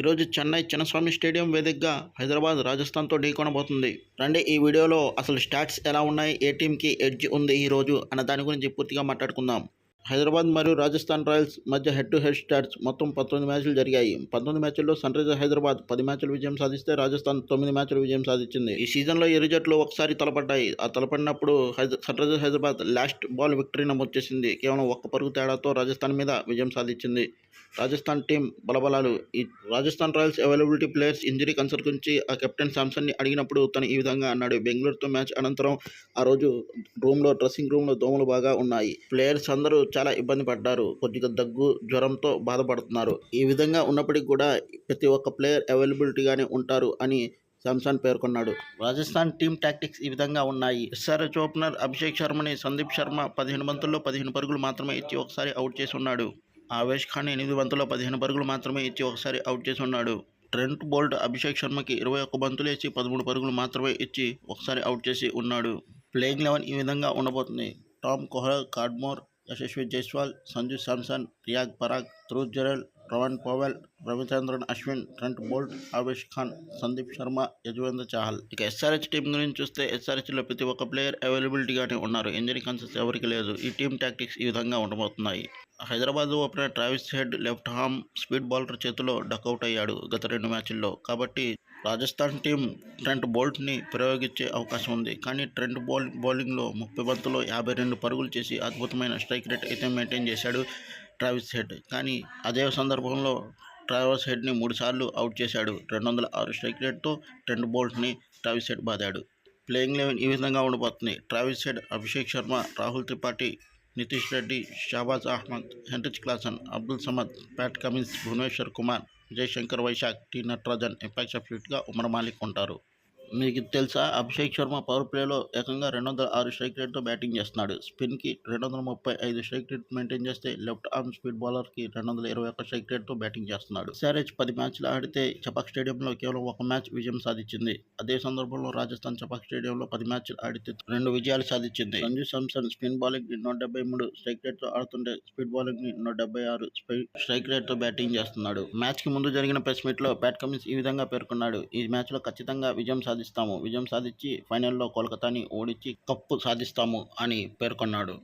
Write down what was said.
ఈరోజు చెన్నై చిన్నస్వామి స్టేడియం వేదికగా హైదరాబాద్ రాజస్థాన్తో ఢీకొనబోతుంది. రండి ఈ వీడియోలో అసలు స్టాట్స్ ఎలా ఉన్నాయి ఏ టీంకి ఎడ్జ్ ఉంది ఈ రోజు అన్న దాని గురించి పూర్తిగా మాట్లాడుకుందాం. హైదరాబాద్ మరియు రాజస్థాన్ రాయల్స్ మధ్య హెడ్ టు హెడ్ స్టాట్స్ మొత్తం పంతొమ్మిది మ్యాచ్లు జరిగాయి. పంతొమ్మిది మ్యాచ్ల్లో సన్ రైజర్స్ హైదరాబాద్ పది మ్యాచ్లు విజయం సాధిస్తే రాజస్థాన్ తొమ్మిది మ్యాచ్లు విజయం సాధించింది. ఈ సీజన్లో ఇరు జట్లు ఒకసారి తలపడ్డాయి. ఆ తలపడినప్పుడు sunrisers Hyderabad last ball victory నమోదు చేసింది కేవలం ఒక్క పరుగు తేడాతో రాజస్థాన్ మీద విజయం సాధించింది. రాజస్థాన్ టీం బలబలాలు. ఈ Rajasthan royals availability players injury concerns గురించి ఆ కెప్టెన్ శాంసన్ని అడిగినప్పుడు తను ఈ విధంగా అన్నాడు. బెంగళూరుతో మ్యాచ్ అనంతరం ఆ రోజు రూమ్లో డ్రెస్సింగ్ రూమ్లో దోమలు బాగా ఉన్నాయి. ప్లేయర్స్ అందరూ చాలా ఇబ్బంది పడ్డారు. కొద్దిగా దగ్గు జ్వరంతో బాధపడుతున్నారు. ఈ విధంగా ఉన్నప్పటికీ కూడా ప్రతి ఒక్క ప్లేయర్ అవైలబిలిటీగానే ఉంటారు అని శాంసన్ పేర్కొన్నాడు. రాజస్థాన్ టీమ్ టాక్టిక్స్ ఈ విధంగా ఉన్నాయి. ఎస్ఆర్హెచ్ ఓపెనర్ అభిషేక్ శర్మని సందీప్ శర్మ పదిహేను బంతుల్లో పదిహేను పరుగులు మాత్రమే ఇచ్చి ఒకసారి అవుట్ చేసి ఉన్నాడు ఆవేష్ ఖాన్ ఎనిమిది బంతుల్లో పదిహేను పరుగులు మాత్రమే ఇచ్చి ఒకసారి అవుట్ చేసి ఉన్నాడు ట్రెంట్ బోల్ట్ అభిషేక్ శర్మకి ఇరవై ఒక్క బంతులు వేసి పదమూడు పరుగులు మాత్రమే ఇచ్చి ఒకసారి అవుట్ చేసి ఉన్నాడు. ప్లేయింగ్ లెవెన్ ఈ విధంగా ఉండబోతుంది. Tom Kohler Cadmore Yashasvi Jaiswal Sanju Samson प्रियाग Parag Dhruv Jurel Rovman Powell Ravichandran Ashwin Trent Boult Avesh Khan Sandeep Sharma Yuzvendra Chahal. ఇక ఎస్ఆర్హెచ్ టీం గురించి చూస్తే ఎస్ఆర్హెచ్లో ప్రతి ఒక్క ప్లేయర్ అవైలబిలిటీగానే ఉన్నారు. ఇంజరీ కన్సర్స్ ఎవరికి లేదు. ఈ టీం టాక్టిక్స్ ఈ విధంగా ఉండబోతున్నాయి. Hyderabad opener Travis Head left arm speed bowler చేతిలో డకౌట్ అయ్యాడు గత రెండు మ్యాచ్ల్లో. కాబట్టి రాజస్థాన్ టీం ట్రెంట్ బోల్ట్ని ప్రయోగించే అవకాశం ఉంది. కానీ ట్రెంట్ బౌల్ బౌలింగ్లో ముప్పై బంతులో యాభై రెండు పరుగులు చేసి అద్భుతమైన స్ట్రైక్ రేట్ అయితే మెయింటైన్ చేశాడు ట్రావిస్ హెడ్. కానీ అదే సందర్భంలో ట్రావెల్స్ హెడ్ని మూడుసార్లు అవుట్ చేశాడు. రెండు వందల ఆరు స్ట్రైక్ రేట్తో ట్రెంట్ బోల్ట్ని ట్రావిస్ హెడ్ బాదాడు. ప్లేయింగ్ లెవెన్ ఈ విధంగా ఉండబోతుంది. Travis head Abhishek Sharma Rahul Tripathi Nitish Reddy Shahbaz Ahmed Heinrich Klaasen Abdul Samad Pat Cummins Bhuvneshwar Kumar Jayashankar Vyshak T Natarajan impact సబ్స్టిట్యూట్గా Umar Malik ఉంటారు. మీకు తెలుసా? అభిషేక్ శర్మ పవర్ ప్లేలో ఏకంగా రెండు వందల ఆరు స్ట్రైక్ రేట్తో బ్యాటింగ్ చేస్తున్నాడు. స్పిన్కి రెండు వందల ముప్పై ఐదు స్ట్రైక్ రేట్ మెయింటైన్ చేస్తే లెఫ్ట్ ఆర్మ్ స్పీడ్ బౌలర్కి రెండు వందల ఇరవై ఒక్క స్ట్రైక్ రేట్తో బ్యాటింగ్ చేస్తున్నాడు. సారేజ్ పది మ్యాచ్లు ఆడితే చపాక్ స్టేడియంలో కేవలం ఒక మ్యాచ్ విజయం సాధించింది. అదే సందర్భంలో రాజస్థాన్ చపాక్ స్టేడియంలో పది మ్యాచ్లు ఆడితే రెండు విజయాలు సాధించింది. సంజు శాంసన్ స్పిన్ బౌలింగ్ నూట డెబ్బై మూడు స్ట్రైక్ రేట్తో ఆడుతుంటే స్పీడ్ బౌలింగ్ని నూట డెబ్బై ఆరు స్ట్రైక్ రేట్తో బ్యాటింగ్ చేస్తున్నాడు. మ్యాచ్కి ముందు జరిగిన ప్రెస్ మీట్లో ప్యాట్ కమిన్స్ ఈ విధంగా పేర్కొన్నాడు. ఈ మ్యాచ్లో ఖచ్చితంగా విజయం సాధిస్తాము. విజయం సాధించి ఫైనల్లో కోల్కతాని ఓడించి కప్పు సాధిస్తాము అని పేర్కొన్నాడు.